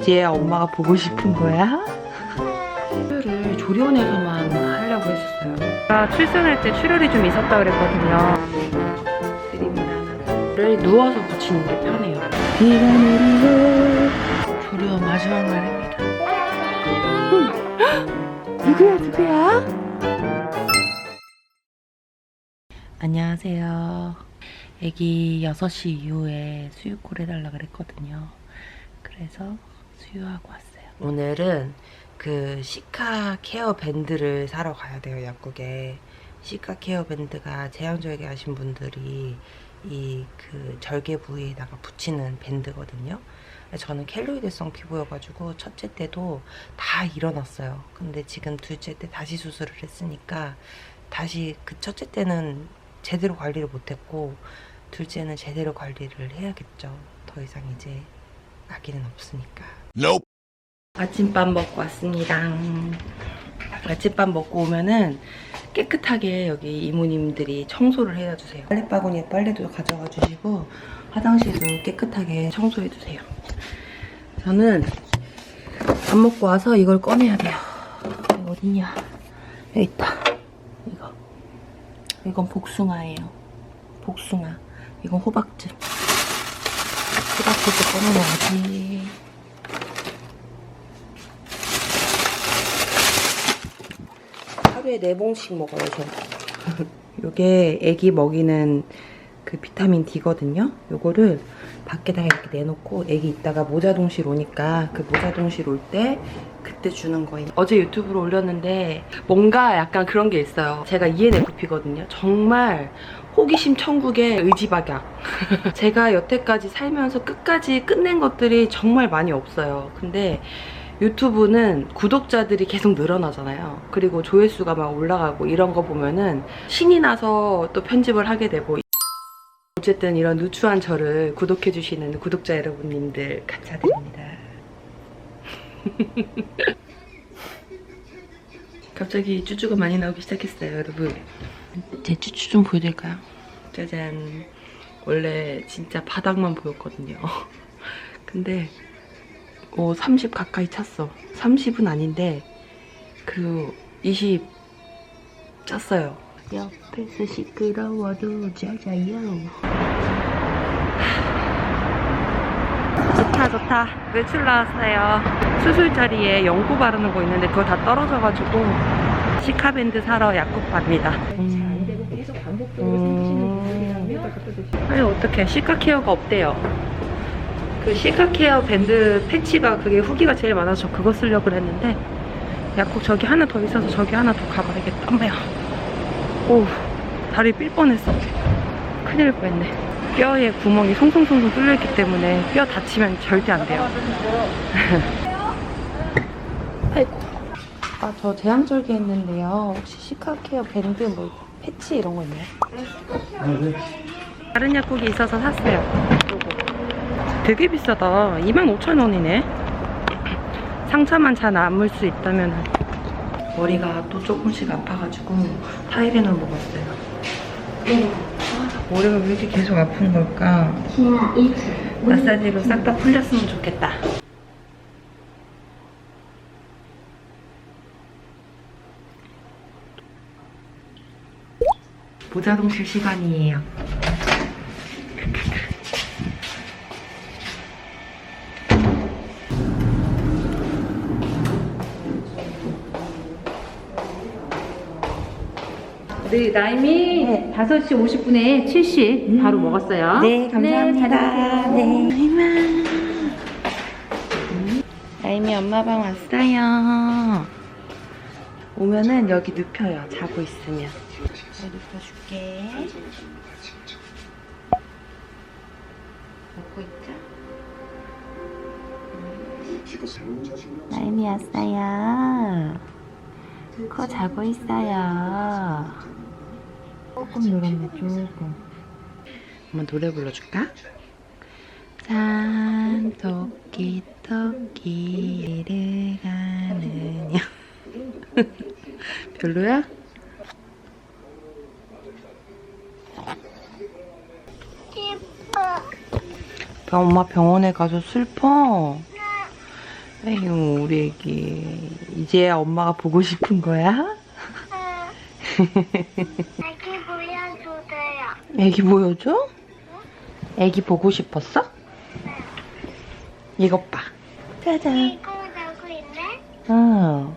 이제 엄마가 보고 싶은 거야? 출혈을 조련에서만 하려고 했었어요. 제가 출산할 때 출혈이 좀 있었다 그랬거든요. 하나를 누워서 붙이는 게 편해요. 비가 내리고 조련 마지막 날입니다. 누구야 누구야? 안녕하세요. 애기 6시 이후에 수유골 해달라 그랬거든요. 그래서 수유하고 왔어요. 오늘은 그 시카 케어 밴드를 사러 가야 돼요, 약국에. 시카 케어 밴드가 제왕절개 하신 분들이 이 그 절개 부위에다가 붙이는 밴드거든요. 저는 켈로이드성 피부여가지고 첫째 때도 다 일어났어요. 근데 지금 둘째 때 다시 수술을 했으니까 다시 그 첫째 때는 제대로 관리를 못했고 둘째는 제대로 관리를 해야겠죠. 더 이상 이제 아기는 없으니까. Nope. 아침밥 먹고 왔습니다. 아침밥 먹고 오면은 깨끗하게 여기 이모님들이 청소를 해다 주세요. 빨래바구니에 빨래도 가져가 주시고 화장실도 깨끗하게 청소해 주세요. 저는 밥 먹고 와서 이걸 꺼내야 돼요. 어딨냐? 여기 있다. 이거. 이건 복숭아예요. 복숭아. 이건 호박즙. 호박즙도 꺼내놔야지. 하루에 네 봉씩 먹어요, 저. 요게 애기 먹이는 그 비타민 D거든요. 요거를 밖에다가 이렇게 내놓고 애기 있다가 모자 동실 오니까 그 모자 동실 올 때 그때 주는 거예요. 어제 유튜브로 올렸는데 뭔가 약간 그런 게 있어요. 제가 ENFP거든요. 정말 호기심 천국의 의지박약. 제가 여태까지 살면서 끝까지 끝낸 것들이 정말 많이 없어요. 근데 유튜브는 구독자들이 계속 늘어나잖아요. 그리고 조회수가 막 올라가고 이런 거 보면은 신이 나서 또 편집을 하게 되고 어쨌든 이런 누추한 저를 구독해주시는 구독자 여러분님들 감사드립니다. 갑자기 쭈쭈가 많이 나오기 시작했어요, 여러분. 제 쭈쭈 좀 보여드릴까요? 짜잔. 원래 진짜 바닥만 보였거든요. 근데 어, 30 가까이 찼어. 30은 아닌데 그 20 찼어요. 옆에서 시끄러워도 자자요. 좋다 좋다. 외출 나왔어요. 수술 자리에 연고 바르는 거 있는데 그거 다 떨어져가지고 시카밴드 사러 약국 갑니다. 음. 아니 어떡해. 시카 케어가 없대요. 그 시카 케어 밴드 패치가 그게 후기가 제일 많아서 저 그거 쓰려고 그랬는데 약국 저기 하나 더 있어서 저기 하나 더 가봐야겠다. 엄마야. 오 다리 삘 뻔했어. 큰일 날 뻔했네. 뼈에 구멍이 송송송송 뚫려있기 때문에 뼈 다치면 절대 안 돼요. 아이고. 아저 제왕절개 했는데요. 혹시 시카케어 밴드 뭐 패치 이런 거 있나요? 다른 약국이 있어서 샀어요. 요거. 되게 비싸다. 25,000원이네. 상처만 잘 남을 수 있다면 머리가 또 조금씩 아파가지고 타이레놀 먹었어요. 아, 머리가 왜 이렇게 계속 아픈 걸까? 마사지로 싹 다 풀렸으면 좋겠다. 모자동실 시간이에요. 네, 라임이 5시 50분에 70 바로 먹었어요. 네, 감사합니다. 잘 네. 라임아. 라임이 엄마 방 왔어요. 오면은 여기 눕혀요. 자고 있으면. 여기 눕혀줄게. 먹고 있자. 라임이 왔어요. 코 자고 있어요. 조금 늘었네, 조금. 한번 노래 불러줄까? 산 토끼 토끼를 가느냐 별로야? 엄마 병원에 가서 슬퍼? 에휴, 우리 애기. 이제야 엄마가 보고 싶은 거야? 애기 보여주세요. 애기 보여줘? 애기 보고 싶었어? 이것 봐. 짜잔. 이거 자고 있네? 응.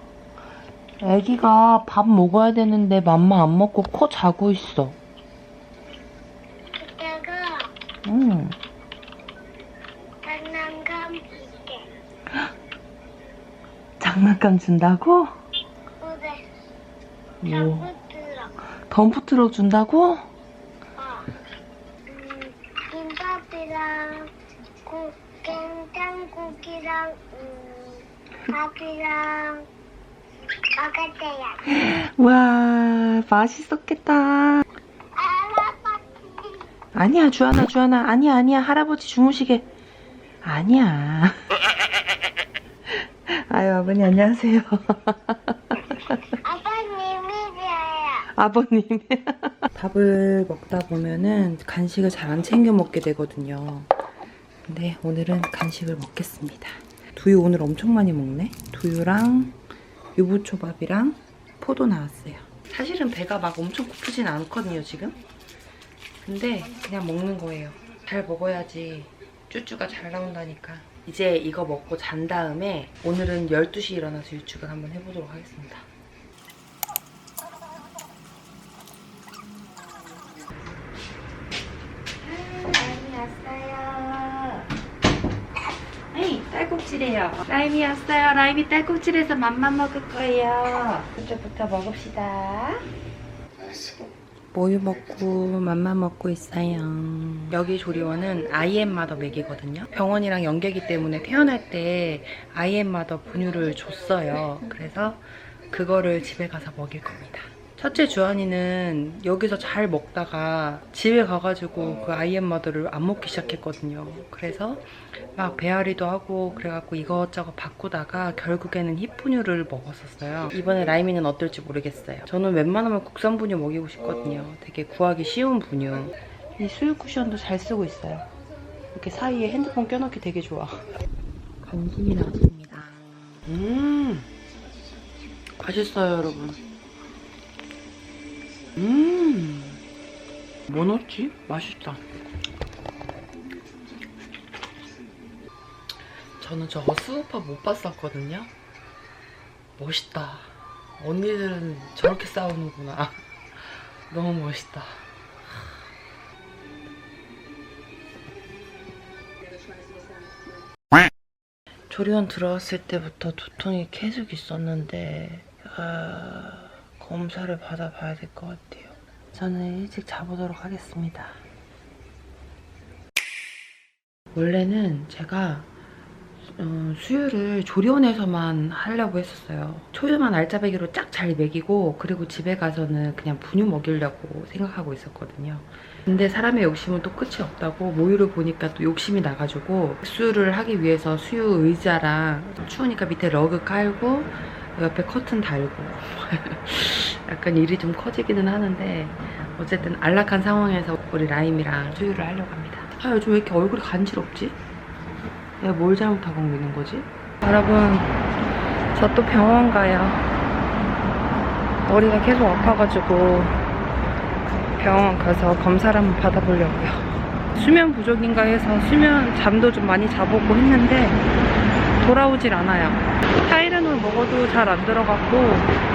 애기가 밥 먹어야 되는데 맘마 안 먹고 코 자고 있어. 응. 장난감 준다고? 그래. 오. 자꾸 들어. 덤프 트럭 준다고? 어. 음, 김밥이랑 국, 된장국이랑 음, 밥이랑 먹었대요. 와, 맛있었겠다. 할아버지. 아니야, 주하나, 주하나. 아니야, 아니야. 할아버지 주무시게. 아니야. 아유, 아버님, 안녕하세요. 아빠님이세요. 아버님. 밥을 먹다 보면은 간식을 잘 안 챙겨 먹게 되거든요. 근데 오늘은 간식을 먹겠습니다. 두유 오늘 엄청 많이 먹네. 두유랑 유부초밥이랑 포도 나왔어요. 사실은 배가 막 엄청 고프진 않거든요, 지금. 근데 그냥 먹는 거예요. 잘 먹어야지 쭈쭈가 잘 나온다니까. 이제 이거 먹고 잔 다음에 오늘은 12시 일어나서 유축을 한번 해보도록 하겠습니다. 많이 왔어요. 에이, 딸꾹질해요. 라임이 왔어요. 라임이 딸꾹질해서 맘만 먹을 거예요. 그쪽부터 먹읍시다. 모유 먹고 맘만 먹고 있어요. 여기 조리원은 IM마더 먹이거든요. 병원이랑 연계기 때문에 태어날 때 IM마더 분유를 줬어요. 그래서 그거를 집에 가서 먹일 겁니다. 첫째 주한이는 여기서 잘 먹다가 집에 가가지고 그 IM마더를 안 먹기 시작했거든요. 그래서 막 배앓이도 하고 그래갖고 이것저것 바꾸다가 결국에는 힙분유를 먹었었어요. 이번에 라이미는 어떨지 모르겠어요. 저는 웬만하면 국산 분유 먹이고 싶거든요. 되게 구하기 쉬운 분유. 이 수유 쿠션도 잘 쓰고 있어요. 이렇게 사이에 핸드폰 껴넣기 되게 좋아. 간식이 나왔습니다. 음, 맛있어요, 여러분. 음, 뭐 넣었지? 맛있다. 저는 저거 수우파 못 봤었거든요. 멋있다. 언니들은 저렇게 싸우는구나. 너무 멋있다. 조리원 들어왔을 때부터 두통이 계속 있었는데 아, 검사를 받아봐야 될 것 같아요. 저는 일찍 자보도록 하겠습니다. 원래는 제가 어, 수유를 조리원에서만 하려고 했었어요. 초유만 알짜배기로 쫙 잘 먹이고 그리고 집에 가서는 그냥 분유 먹이려고 생각하고 있었거든요. 근데 사람의 욕심은 또 끝이 없다고 모유를 보니까 또 욕심이 나가지고 수유를 하기 위해서 수유 의자랑 추우니까 밑에 러그 깔고 옆에 커튼 달고 약간 일이 좀 커지기는 하는데 어쨌든 안락한 상황에서 우리 라임이랑 수유를 하려고 합니다. 아 요즘 왜 이렇게 얼굴이 간지럽지? 내가 뭘 잘못하고 있는 거지? 여러분, 저 또 병원 가요. 머리가 계속 아파가지고 병원 가서 검사를 한번 받아보려고요. 수면 부족인가 해서 수면 잠도 좀 많이 자보고 했는데 돌아오질 않아요. 타이레놀 먹어도 잘 안 들어갔고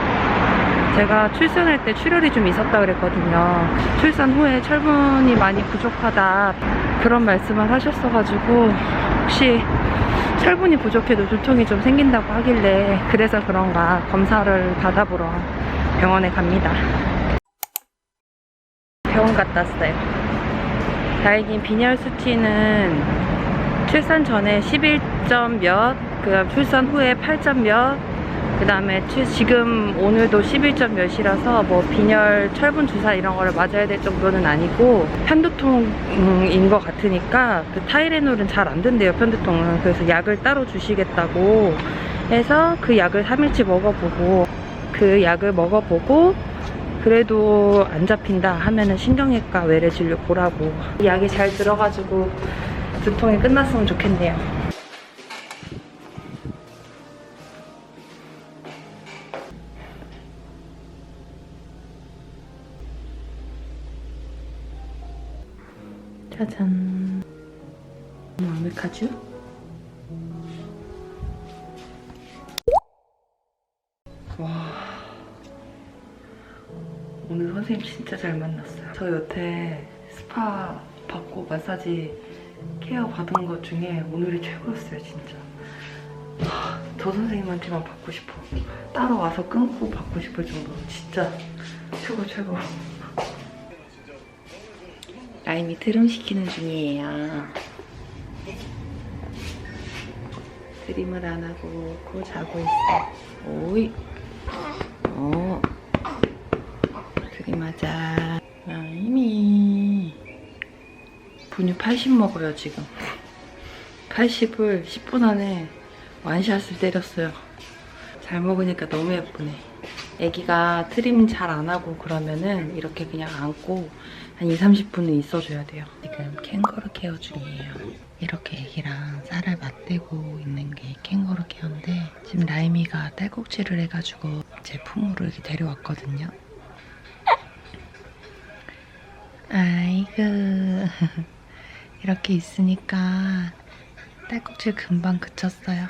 제가 출산할 때 출혈이 좀 있었다 그랬거든요. 출산 후에 철분이 많이 부족하다 그런 말씀을 하셨어가지고 혹시 철분이 부족해도 두통이 좀 생긴다고 하길래 그래서 그런가 검사를 받아보러 병원에 갑니다. 병원 갔다 왔어요. 다행히 빈혈 수치는 출산 전에 11점 몇, 그 다음 출산 후에 8점 몇, 그 다음에 지금 오늘도 11점 몇이라서 뭐 빈혈 철분 주사 이런 거를 맞아야 될 정도는 아니고 편두통인 것 같으니까 그 타이레놀은 잘 안 된대요 편두통은 그래서 약을 따로 주시겠다고 해서 그 약을 3일치 먹어보고 그 약을 먹어보고 그래도 안 잡힌다 하면은 신경외과 외래 진료 보라고 이 약이 잘 들어가지고 두통이 끝났으면 좋겠네요. 짜잔. 완벽하죠? 와. 오늘 선생님 진짜 잘 만났어요. 저 여태 스파 받고 마사지 케어 받은 것 중에 오늘이 최고였어요, 진짜. 하, 저 선생님한테만 받고 싶어. 따로 와서 끊고 받고 싶을 정도. 진짜 최고 최고. 라임이 트림 시키는 중이에요. 트림을 안 하고 코 자고 있어. 오이. 어. 트림하자. 라임이. 분유 80 먹어요, 지금. 80을 10분 안에 완샷을 때렸어요. 잘 먹으니까 너무 예쁘네. 애기가 트림 잘 안 하고 그러면은 이렇게 그냥 안고 한 2, 30분은 있어줘야 돼요. 지금 캥거루 케어 중이에요. 이렇게 애기랑 쌀을 맞대고 있는 게 캥거루 케어인데 지금 라임이가 딸꾹질을 해가지고 제 품으로 이렇게 데려왔거든요. 아이고 이렇게 있으니까 딸꾹질 금방 그쳤어요.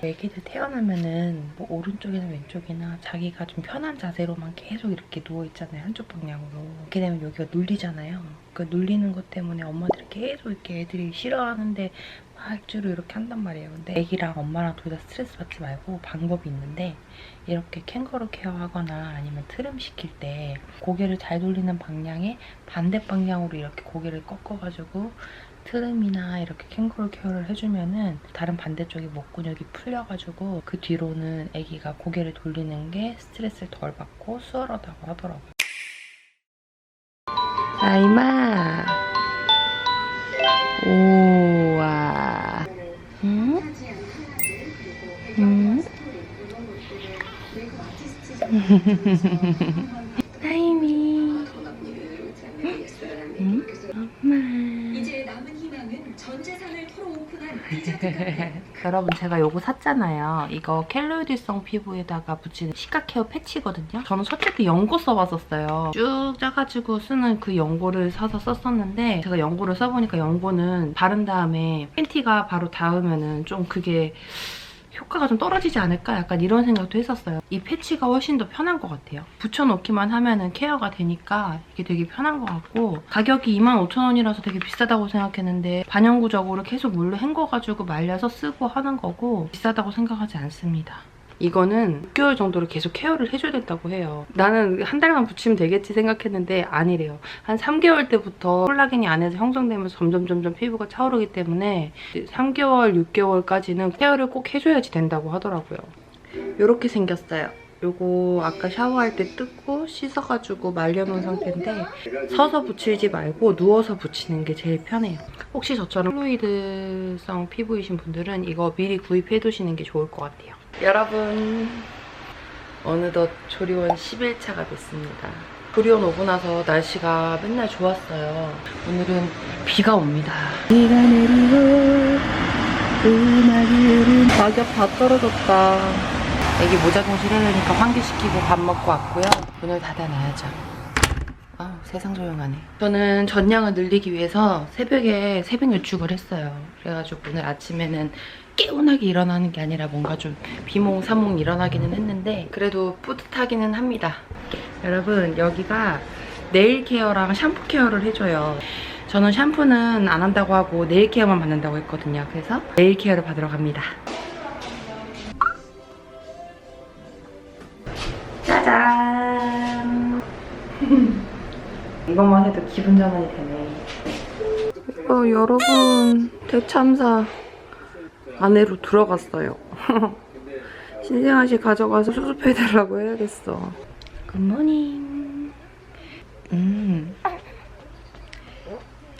애기들 태어나면은 뭐 오른쪽이나 왼쪽이나 자기가 좀 편한 자세로만 계속 이렇게 누워 있잖아요 한쪽 방향으로. 이렇게 되면 여기가 눌리잖아요. 그 눌리는 것 때문에 엄마들이 계속 이렇게 애들이 싫어하는데 막 억지로 이렇게 한단 말이에요. 근데 애기랑 엄마랑 둘 다 스트레스 받지 말고 방법이 있는데 이렇게 캥거루 케어 하거나 아니면 트름 시킬 때 고개를 잘 돌리는 방향에 반대 방향으로 이렇게 고개를 꺾어가지고 트름이나 이렇게 캥거루 케어를 해주면은 다른 반대쪽에 목 근육이 풀려가지고 그 뒤로는 아기가 고개를 돌리는 게 스트레스를 덜 받고 수월하다고 하더라고요. 아이마. 오와. 응? 응? 여러분 제가 요거 샀잖아요. 이거 켈로이드성 피부에다가 붙이는 시카 케어 패치거든요. 저는 때 연고 써봤었어요. 쭉 짜가지고 쓰는 그 연고를 사서 썼었는데 제가 연고를 써보니까 연고는 바른 다음에 팬티가 바로 닿으면은 좀 그게 효과가 좀 떨어지지 않을까? 약간 이런 생각도 했었어요. 이 패치가 훨씬 더 편한 것 같아요. 붙여놓기만 하면은 케어가 되니까 이게 되게 편한 것 같고 가격이 25,000원이라서 되게 비싸다고 생각했는데 반영구적으로 계속 물로 헹궈가지고 말려서 쓰고 하는 거고 비싸다고 생각하지 않습니다. 이거는 6개월 정도를 계속 케어를 해줘야 된다고 해요. 나는 한 달만 붙이면 되겠지 생각했는데 아니래요. 한 3개월 때부터 콜라겐이 안에서 형성되면서 점점 점점 피부가 차오르기 때문에 3개월, 6개월까지는 케어를 꼭 해줘야지 된다고 하더라고요. 이렇게 생겼어요. 요거 아까 샤워할 때 뜯고 씻어가지고 말려놓은 상태인데 서서 붙이지 말고 누워서 붙이는 게 제일 편해요. 혹시 저처럼 플루이드성 피부이신 분들은 이거 미리 구입해두시는 게 좋을 것 같아요. 여러분 어느덧 조리원 10일차가 됐습니다. 조리원 오고 나서 날씨가 맨날 좋았어요. 오늘은 비가 옵니다. 비가 내리고 음악이 흐르는 가격 다 떨어졌다. 애기 모자 공실 해려니까 환기시키고 밥 먹고 왔고요. 문을 닫아놔야죠. 아, 세상 조용하네. 저는 전량을 늘리기 위해서 새벽에 새벽 유축을 했어요. 그래가지고 오늘 아침에는 깨운하게 일어나는 게 아니라 뭔가 좀 비몽사몽 일어나기는 했는데 그래도 뿌듯하기는 합니다. 여러분 여기가 네일 케어랑 샴푸 케어를 해줘요. 저는 샴푸는 안 한다고 하고 네일 케어만 받는다고 했거든요. 그래서 네일 케어를 받으러 갑니다. 이것만 해도 기분 전환이 되네. 어, 여러분, 대참사 안에로 들어갔어요. 신생아 씨 가져가서 수습해달라고 해야겠어. 굿모닝. 음.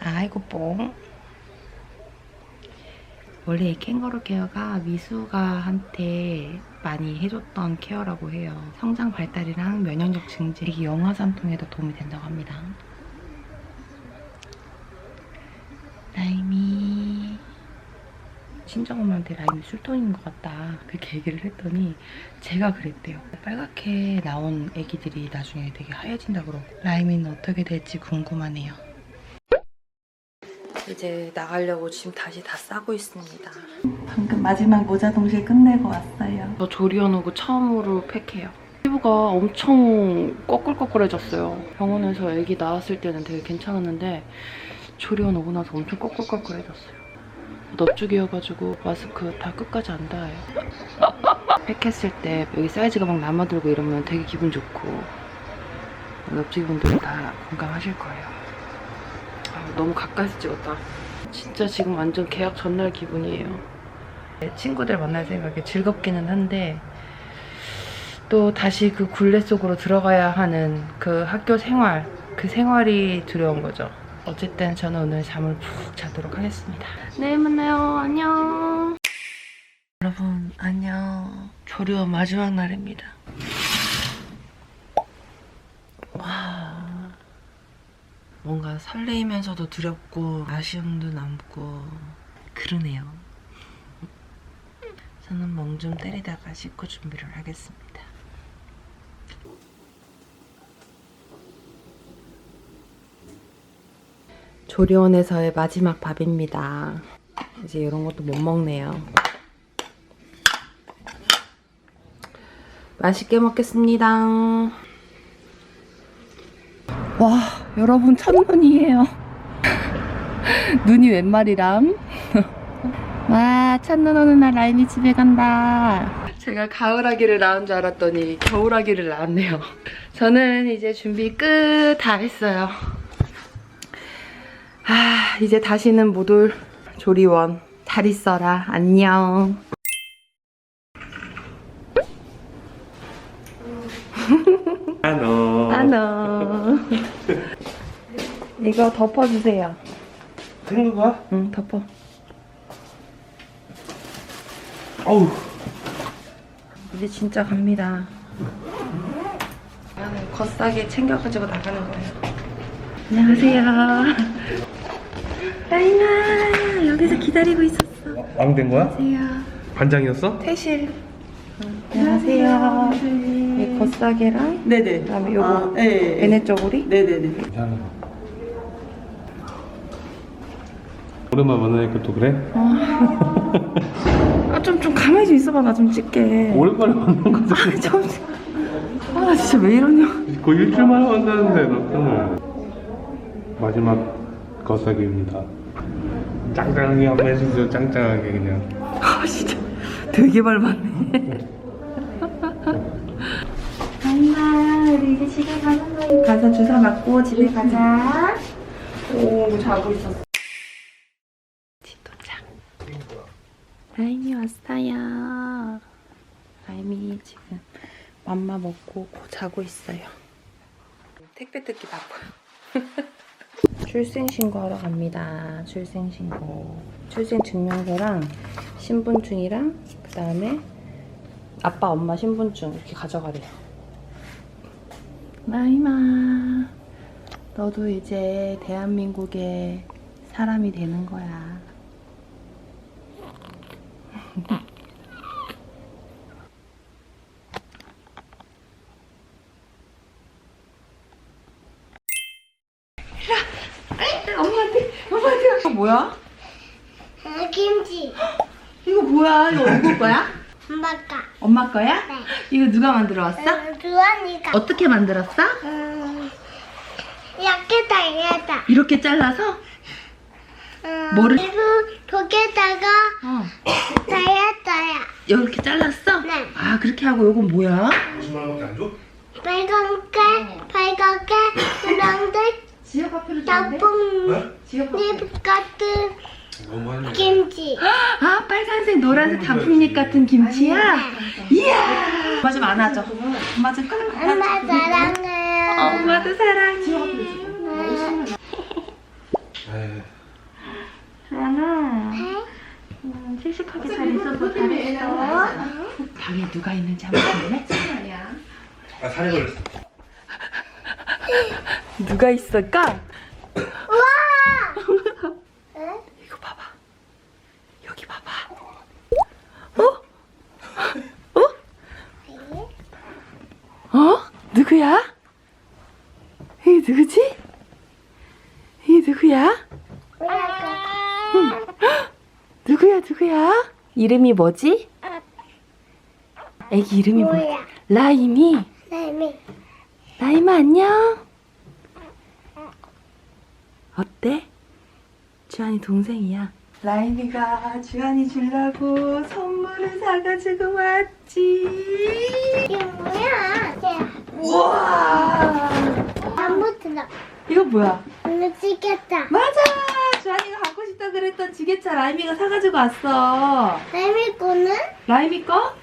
아이고, 뽕. 원래 이 캥거루 케어가 미수가 한테 많이 해줬던 케어라고 해요. 성장 발달이랑 면역력 증진, 이게 영아산통에도 도움이 된다고 합니다. 라임이. 친정엄마한테 라임이 술톤인 것 같다. 그렇게 얘기를 했더니 제가 그랬대요. 빨갛게 나온 애기들이 나중에 되게 하얘진다 그러고 라임이는 어떻게 될지 궁금하네요. 이제 나가려고 지금 다시 다 싸고 있습니다 방금 마지막 모자 동시에 끝내고 왔어요 저 조리원 오고 처음으로 팩해요 피부가 엄청 꺼끌꺼끌해졌어요 병원에서 애기 낳았을 때는 되게 괜찮았는데 조리원 오고 나서 엄청 꺼끌꺼끌해졌어요 넙죽이어가지고 마스크 다 끝까지 안 닿아요. 팩했을 때 여기 사이즈가 막 남아들고 이러면 되게 기분 좋고 넙죽이 분들은 다 공감하실 거예요. 아, 너무 가까이서 찍었다. 진짜 지금 완전 계약 전날 기분이에요. 친구들 만날 생각에 즐겁기는 한데 또 다시 그 굴레 속으로 들어가야 하는 그 학교 생활, 그 생활이 두려운 거죠. 어쨌든 저는 오늘 잠을 푹 자도록 하겠습니다. 내일 만나요. 안녕. 여러분, 안녕. 조리원 마지막 날입니다. 와. 뭔가 설레이면서도 두렵고, 아쉬움도 남고, 그러네요. 저는 멍 좀 때리다가 씻고 준비를 하겠습니다. 조리원에서의 마지막 밥입니다. 이제 이런 것도 못 먹네요. 맛있게 먹겠습니다. 와, 여러분 첫눈이에요. 눈이 웬 말이람? 와, 첫눈 오는 날 라임이 집에 간다. 제가 가을아기를 낳은 줄 알았더니 겨울아기를 낳았네요. 저는 이제 준비 끝 다 했어요. 아, 이제 다시는 못 올 조리원. 잘 있어라. 안녕. 하노 안녕. 이거 덮어주세요. 생긴 거야? 응, 덮어. 어우 이제 진짜 갑니다. 나는 겉싸게 챙겨가지고 나가는 거예요. 안녕하세요. 라이나 여기서 기다리고 있었어. 왕된 거야? 안녕하세요. 반장이었어? 퇴실. 안녕하세요. 이 겉싸개랑 네네. 그다음에 요거 아, 예, 예. 베네 쪼구리. 네네네. 괜찮아 오랜만에 만나니까 또 그래? 아 좀 좀 가만히 좀 있어봐 나 좀 찍게. 오랜만에 만난 거지 좀. 아 나 진짜 왜 이러냐. 거의 일주일 만에 만나는데 너는 마지막 거사기입니다 짱짱하게 한번 해주세요 짱짱하게 그냥 아 진짜 되게 밟았네. 엄마 우리 이제 집에 가는 거야. 가서 주사 맞고 집에 가자. 오 자고 있었어. 도착. 라임이 왔어요. 라임이 지금 맘마 먹고 고 자고 있어요. 택배 뜯기 바빠요. 출생신고 하러 갑니다. 출생신고. 출생증명서랑 신분증이랑 그 다음에 아빠 엄마 신분증 이렇게 가져가래요. 나이마, 너도 이제 대한민국의 사람이 되는 거야. 엄마한테, 엄마한테. 이거 뭐야? 어, 김치. 이거 뭐야? 이거 누구 거야? 엄마가. 엄마 거야? 네. 이거 누가 만들어 왔어? 어, 주원이가. 어떻게 만들었어? 음, 이렇게 다이다. 이렇게 잘라서? 음, 뭐를- 그리고 독에다가 어. 다이었어요. 이렇게 잘랐어? 네. 아 그렇게 하고 이건 뭐야? 20만 원밖에 안 줘? 빨갛게, 빨갛게, 노란색, 나쁜 잎 같은 너무 하네 김치. 아 빨간색 노란색 단풍잎 같은 김치야? 이야! 엄마 좀 안아줘 엄마 좀 끌고 엄마 사랑해요. 엄마도 사랑해. 에이, 하나 음, 씩씩하게 잘 있어서 잘했어 방에 누가 있는지 한번 볼래? 아 살이 걸렸어. 누가 있을까? 우와! 응? 이거 봐봐 여기 봐봐 누구야? 이게 누구지? 이게 누구야? 누구야 누구야? 이름이 뭐지? 애기 이름이 뭐야? 뭐야? 라임이 라임이. 라임아 안녕 어때? 주한이 동생이야 라임이가 주한이 주려고 선물을 사가지고 왔지 이게 뭐야? 우와 아무 들어. 이거 뭐야? 오늘 찍겠다. 맞아 주한이가 갖고 싶다 그랬던 지게차 라임이가 사가지고 왔어 거는? 라임이 거?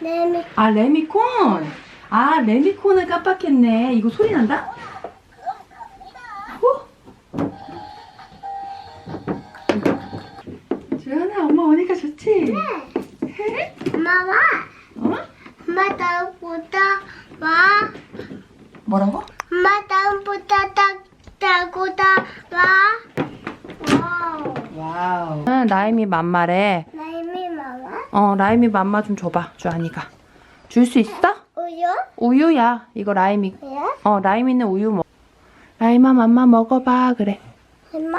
라임이 아 레미콘 아 레미콘을 깜빡했네 이거 소리 난다? 주연아 엄마 오니까 좋지? 엄마 와. 어? 엄마 다음부터 와. 뭐라고? 엄마 다음부터 딱 타고 다 와. 와우. 와우 아, 라임이 맘마래 라임이 마마? 어 라임이 맘마 좀 줘봐 주한이가 줄 수 있어? 우유? 우유야 이거 라임이 뭐야? 어 라임이는 우유 먹 라임아 맘마 먹어봐 그래 엄마.